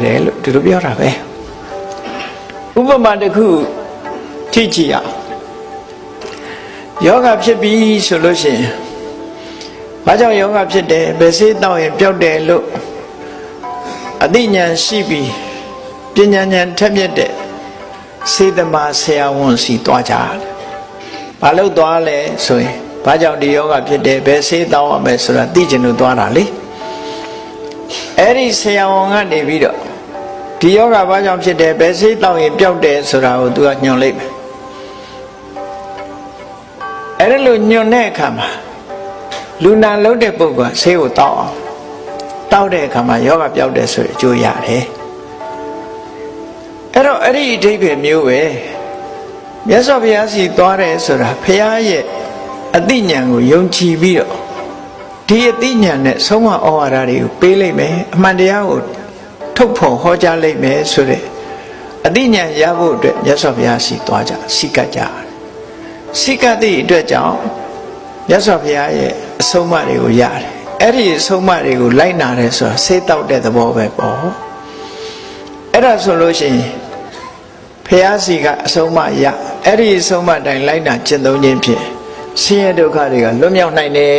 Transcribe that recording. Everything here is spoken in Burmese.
ခဲ့တယ်လို့သူတို့ပြောတာပဲဥပမာတစ်ခုထိကြည့်အောင်ယောဂဖြစ်ပြီဆိုလို့ရှိရင်ဘာကြောင့်ယောဂဖြစ်တယ်ဘယ်စေးတောက်ရင်ပျောက်တယ်လို့အသိဉာဏ်ရှိပြီးပညာဉာဏ်ထက်မြက်တဲ့စေတမဆရာဝန်စီသွားကြတယ်ဘာလို့သွားလဲဆိုရင်ဘာကြောင့်ဒီယောဂဖြစ်တယ်ဘယ်စေးတောက်ရမယ်ဆိုတာသိချင်လို့သွားတာလေ အဲ့ဒီဆရာဝန်ကနေပြီးတော့ဒီယောဂဘာကြောင့်ဖြစ်တယ်ဘယ်စေးတောက်ရင်ပျောက်တယ်ဆိုတာကိုသူကညွှန်လိုက်မယ်အဲ့ဒါလို့ညွှန်တဲ့အခါမှာလူနာလုံးတဲ့ပုဂ္ဂိုလ်ကဆေးကိုတောက်အောင်တောက်တဲ့အခါမှာယောဂပျောက်တယ်ဆိုရင်အကျိုးရတယ်အဲ့တော့အဲ့ဒီအဓိပ္ပာယ်မျိုးပဲမြတ်စွာဘုရားစီသွားတယ်ဆိုတာဘုရားရဲ့အသိဉာဏ်ကိုယုံကြည်ပြီးတော့ ဒီအသိဉာဏ်နဲ့ဆုံးမဩဝါဒတွေကိုပေးလိုက်မယ်အမှန်တရားကိုထုတ်ဖော်ဟောကြားလိုက်မယ်ဆိုတဲ့အသိဉာဏ်ရဖို့အတွက်မြတ်စွာဘုရားစီသွားကြစိတ်ကကြတယ်စိတ်ကတိအတွက်ကြောင့်မြတ်စွာဘုရားရဲ့အဆုံးအမတွေကိုရတယ်အဲ့ဒီအဆုံးအမတွေကိုလိုက်နာတယ်ဆိုတာစေးတောက်တဲ့သဘောပဲပေါ့အဲ့ဒါဆိုလို့ရှိရင်ဘုရားစီကအဆုံးအမရအဲ့ဒီအဆုံးအမတိုင်းလိုက်နာကျင့်သုံးခြင်းဖြင့်ဆင်းရဲဒုက္ခတွေကလွတ်မြောက်နိုင်တယ်